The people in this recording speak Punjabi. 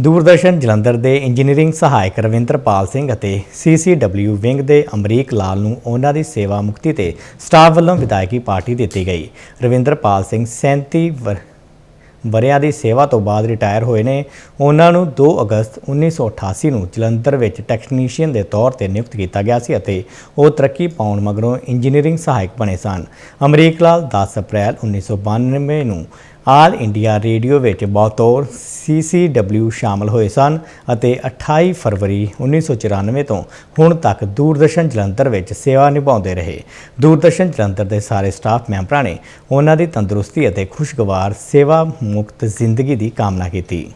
ਦੂਰਦਰਸ਼ਨ ਜਲੰਧਰ ਦੇ ਇੰਜੀਨੀਅਰਿੰਗ ਸਹਾਇਕ ਰਵਿੰਦਰਪਾਲ ਸਿੰਘ ਅਤੇ ਸੀਸੀਡਬਲਿਊ ਵਿੰਗ ਦੇ ਅਮਰੀਕ ਲਾਲ ਨੂੰ ਉਹਨਾਂ ਦੀ ਸੇਵਾ ਮੁਕਤੀ ਤੇ ਸਟਾਫ ਵੱਲੋਂ ਵਿਦਾਇਗੀ ਪਾਰਟੀ ਦਿੱਤੀ ਗਈ। ਰਵਿੰਦਰਪਾਲ ਸਿੰਘ 37 ਵਰ- ਵਰ੍ਹਿਆਂ ਦੀ ਸੇਵਾ ਤੋਂ ਬਾਅਦ ਰਿਟਾਇਰ ਹੋਏ ਨੇ। ਉਹਨਾਂ ਨੂੰ 2 ਅਗਸਤ 1988 ਨੂੰ ਜਲੰਧਰ ਵਿੱਚ ਟੈਕਨੀਸ਼ੀਅਨ ਦੇ ਤੌਰ ਤੇ ਨਿਯੁਕਤ ਕੀਤਾ ਗਿਆ ਸੀ ਅਤੇ ਉਹ ਤਰੱਕੀ ਪਾਉਣ ਮਗਰੋਂ ਇੰਜੀਨੀਅਰਿੰਗ ਸਹਾਇਕ ਬਣੇ ਸਨ। ਅਮਰੀਕ ਲਾਲ 10 ਅਪ੍ਰੈਲ 1992 ਨੂੰ ਆਲ ਇੰਡੀਆ ਰੇਡੀਓ ਵਿੱਚ ਬਤੌਰ ਸੀਸੀਡਬਲਿਊ ਸ਼ਾਮਲ ਹੋਏ ਸਨ ਅਤੇ 28 ਫਰਵਰੀ 1994 ਤੋਂ ਹੁਣ ਤੱਕ ਦੂਰਦਰਸ਼ਨ ਜਲੰਧਰ ਵਿੱਚ ਸੇਵਾ ਨਿਭਾਉਂਦੇ ਰਹੇ। ਦੂਰਦਰਸ਼ਨ ਜਲੰਧਰ ਦੇ ਸਾਰੇ ਸਟਾਫ ਮੈਂਬਰਾਂ ਨੇ ਉਹਨਾਂ ਦੀ ਤੰਦਰੁਸਤੀ ਅਤੇ ਖੁਸ਼ਗਵਾਰ ਸੇਵਾ ਮੁਕਤ ਜ਼ਿੰਦਗੀ ਦੀ ਕਾਮਨਾ ਕੀਤੀ।